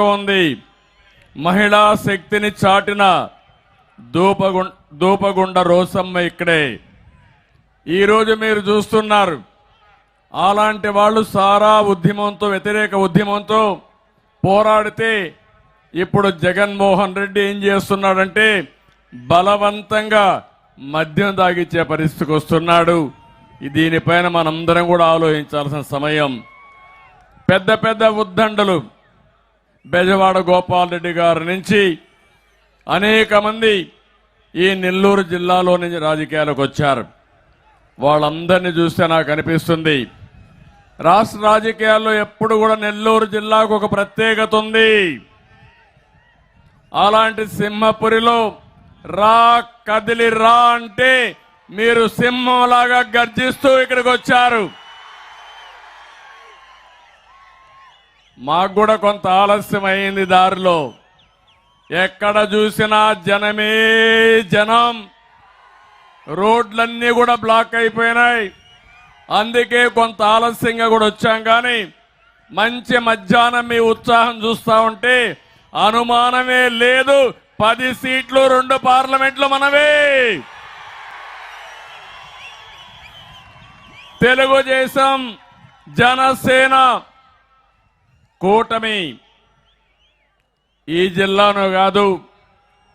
ఉంది. మహిళా శక్తిని చాటిన దూపగుండ దూపగుండ రోసమ్మ ఇక్కడే. ఈరోజు మీరు చూస్తున్నారు. అలాంటి వాళ్ళు సారా ఉద్యమంతో వ్యతిరేక ఉద్యమంతో పోరాడితే ఇప్పుడు జగన్మోహన్ రెడ్డి ఏం చేస్తున్నాడంటే బలవంతంగా మద్యం తాగిచ్చే పరిస్థితికి వస్తున్నాడు. దీనిపైన మనందరం కూడా ఆలోచించాల్సిన సమయం. పెద్ద పెద్ద ఉద్దండలు బెజవాడ గోపాల్ రెడ్డి గారి నుంచి అనేక మంది ఈ నెల్లూరు జిల్లాలో నుంచి రాజకీయాలకు వచ్చారు. వాళ్ళందరినీ చూస్తే నాకు అనిపిస్తుంది రాష్ట్ర రాజకీయాల్లో ఎప్పుడు కూడా నెల్లూరు జిల్లాకు ఒక ప్రత్యేకత ఉంది. అలాంటి సింహపురిలో రా కదిలి రా అంటే మీరు సింహంలాగా గర్జిస్తూ ఇక్కడికి వచ్చారు. మాకు కూడా కొంత ఆలస్యం అయింది దారిలో. ఎక్కడ చూసినా జనమే జనం. రోడ్లన్నీ కూడా బ్లాక్ అయిపోయినాయి. అందుకే కొంత ఆలస్యంగా కూడా వచ్చాం కానీ మంచి మధ్యాహ్నం మీ ఉత్సాహం చూస్తా ఉంటే అనుమానమే లేదు. పది సీట్లు రెండు పార్లమెంట్లు మనవే. తెలుగుదేశం జనసేన కూటమి ఈ జిల్లాను కాదు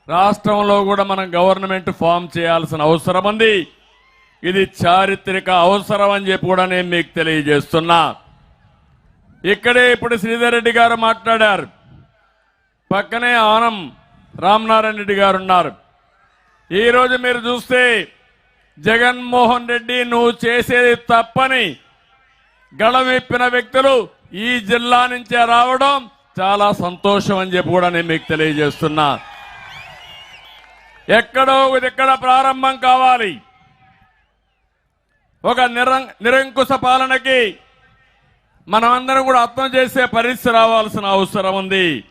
రాష్ట్రంలో కూడా మనం గవర్నమెంట్ ఫామ్ చేయాల్సిన అవసరం ఉంది. ఇది చారిత్రక అవసరం అని చెప్పి కూడా నేను మీకు తెలియజేస్తున్నా. ఇక్కడే ఇప్పుడు శ్రీధర్ రెడ్డి గారు మాట్లాడారు. పక్కనే ఆనం రామనారాయణ రెడ్డి గారు ఉన్నారు. ఈరోజు మీరు చూస్తే జగన్మోహన్ రెడ్డి నువ్వు చేసేది తప్పని గళవిప్పిన వ్యక్తులు ఈ జిల్లా నుంచే రావడం చాలా సంతోషం అని చెప్పి కూడా నేను మీకు తెలియజేస్తున్నా. ఎక్కడో ఎక్కడ ప్రారంభం కావాలి. ఒక నిరం నిరంకుశ పాలనకి మనమందరం కూడా అర్థం చేసే పరిస్థితి రావాల్సిన అవసరం ఉంది.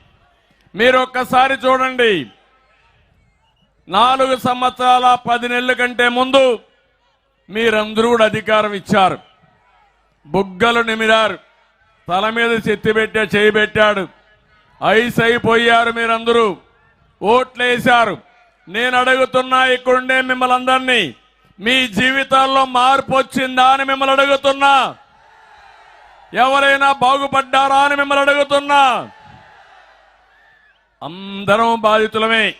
మీరు ఒక్కసారి చూడండి. నాలుగు సంవత్సరాల పది నెలల కంటే ముందు మీరందరూ కూడా అధికారం ఇచ్చారు. బుగ్గలు నిమిరారు. తల మీద చెత్తి పెట్టా చేయి పెట్టాడు. ఐస్ అయిపోయారు మీరందరూ. ఓట్లేశారు. నేను అడుగుతున్నా ఇక్కడుండే మిమ్మల్ని అందరినీ మీ జీవితాల్లో మార్పు వచ్చిందా అని మిమ్మల్ని అడుగుతున్నా. ఎవరైనా బాగుపడ్డారా అని మిమ్మల్ని అడుగుతున్నా. అందరం బాధితులమే.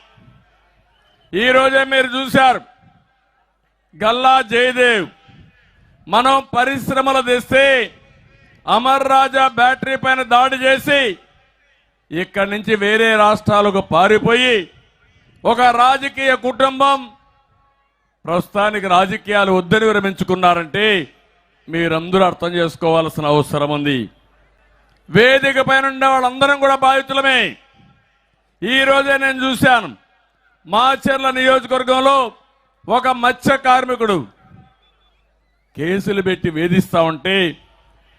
ఈరోజే మీరు చూశారు. గల్లా జయదేవ్ మనం పరిశ్రమలు తెస్తే అమర్ రాజా బ్యాటరీ పైన దాడి చేసి ఇక్కడి నుంచి వేరే రాష్ట్రాలకు పారిపోయి ఒక రాజకీయ కుటుంబం ప్రస్తుతానికి రాజకీయాలు వద్దని విరమించుకున్నారంటే మీరందరూ అర్థం చేసుకోవాల్సిన అవసరం ఉంది. వేదిక పైన ఉండే వాళ్ళందరం కూడా బాధితులమే. ఈరోజే నేను చూశాను. మాచర్ల నియోజకవర్గంలో ఒక మత్స్య కార్మికుడు కేసులు పెట్టి వేధిస్తా ఉంటే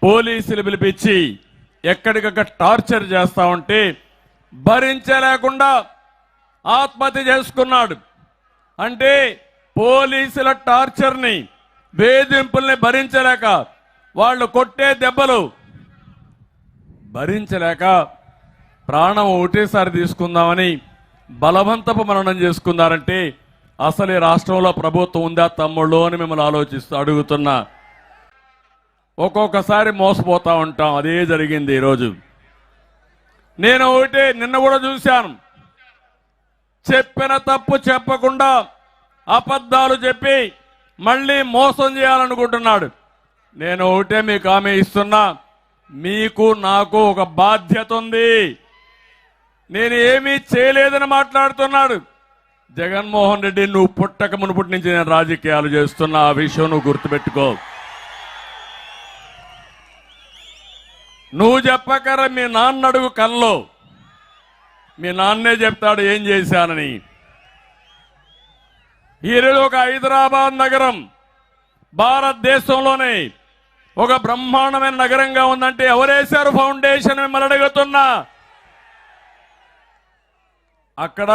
పోలీసులు పిలిపించి ఎక్కడికక్కడ టార్చర్ చేస్తా ఉంటే భరించలేకుండా ఆత్మహత్య చేసుకున్నాడు. అంటే పోలీసుల టార్చర్ని వేధింపుల్ని భరించలేక వాళ్ళు కొట్టే దెబ్బలు భరించలేక ప్రాణం ఒకటేసారి తీసుకుందామని బలవంతపు మరణం చేసుకున్నారంటే అసలు ఈ రాష్ట్రంలో ప్రభుత్వం ఉందా తమ్ముళ్ళు అని మిమ్మల్ని ఆలోచిస్తూ అడుగుతున్నా. ఒక్కొక్కసారి మోసపోతూ ఉంటాం. అదే జరిగింది ఈరోజు. నేను ఒకటే నిన్న కూడా చూశాను. చెప్పిన తప్పు చెప్పకుండా అబద్ధాలు చెప్పి మళ్ళీ మోసం చేయాలనుకుంటున్నాడు. నేను ఒకటే మీకు ఆమె ఇస్తున్నా. మీకు నాకు ఒక బాధ్యత ఉంది. నేను ఏమీ చేయలేదని మాట్లాడుతున్నాడు. జగన్మోహన్ రెడ్డి నువ్వు పుట్టక మునుపటి నుంచి నేను రాజకీయాలు చేస్తున్నా. ఆ విషయం నువ్వు గుర్తుపెట్టుకో. నువ్వు చెప్పకర మీ నాన్న అడుగు కల్లో. మీ నాన్నే చెప్తాడు ఏం చేశానని. ఈరోజు ఒక హైదరాబాద్ నగరం భారతదేశంలోనే ఒక బ్రహ్మాండమైన నగరంగా ఉందంటే ఎవరేశారు ఫౌండేషన్ మిమ్మల్ని అడుగుతున్నా? అక్కడ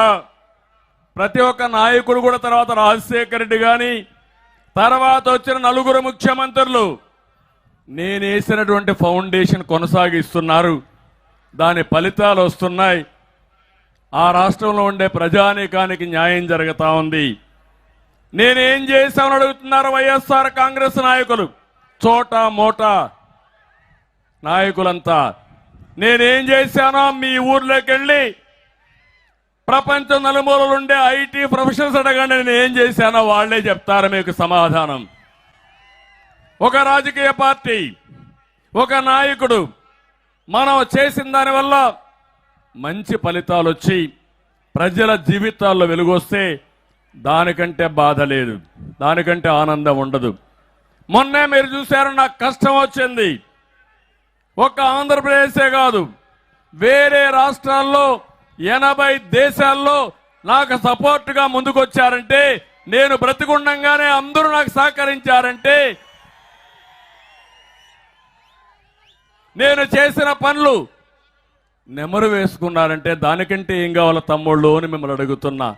ప్రతి ఒక్క నాయకుడు కూడా తర్వాత రాజశేఖర రెడ్డి కానీ తర్వాత వచ్చిన నలుగురు ముఖ్యమంత్రులు నేను వేసినటువంటి ఫౌండేషన్ కొనసాగిస్తున్నారు. దాని ఫలితాలు వస్తున్నాయి. ఆ రాష్ట్రంలో ఉండే ప్రజానీకానికి న్యాయం జరుగుతూ ఉంది. నేనేం చేశామని అడుగుతున్నారు వైఎస్ఆర్ కాంగ్రెస్ నాయకులు? చోట మోట నాయకులంతా. నేనేం చేశానో మీ ఊర్లోకి వెళ్ళి ప్రపంచ నలుమూలలుండే ఐటీ ప్రొఫెషనల్స్ అడగండి. నేను ఏం చేశానో వాళ్ళే చెప్తారు. మీకు సమాధానం. ఒక రాజకీయ పార్టీ ఒక నాయకుడు మనం చేసిన దానివల్ల మంచి ఫలితాలు వచ్చి ప్రజల జీవితాల్లో వెలుగొస్తే దానికంటే బాధ లేదు దానికంటే ఆనందం ఉండదు. మొన్నే మీరు చూశారు నాకు కష్టం వచ్చింది. ఒక్క ఆంధ్రప్రదేశే కాదు వేరే రాష్ట్రాల్లో ఎనభై దేశాల్లో నాకు సపోర్ట్గా ముందుకొచ్చారంటే నేను బ్రతికుండంగానే అందరూ నాకు సహకరించారంటే నేను చేసిన పనులు. నెమరు వేసుకున్నారంటే దానికంటే ఏం కావాలో తమ్ముళ్ళు అని మిమ్మల్ని అడుగుతున్నా.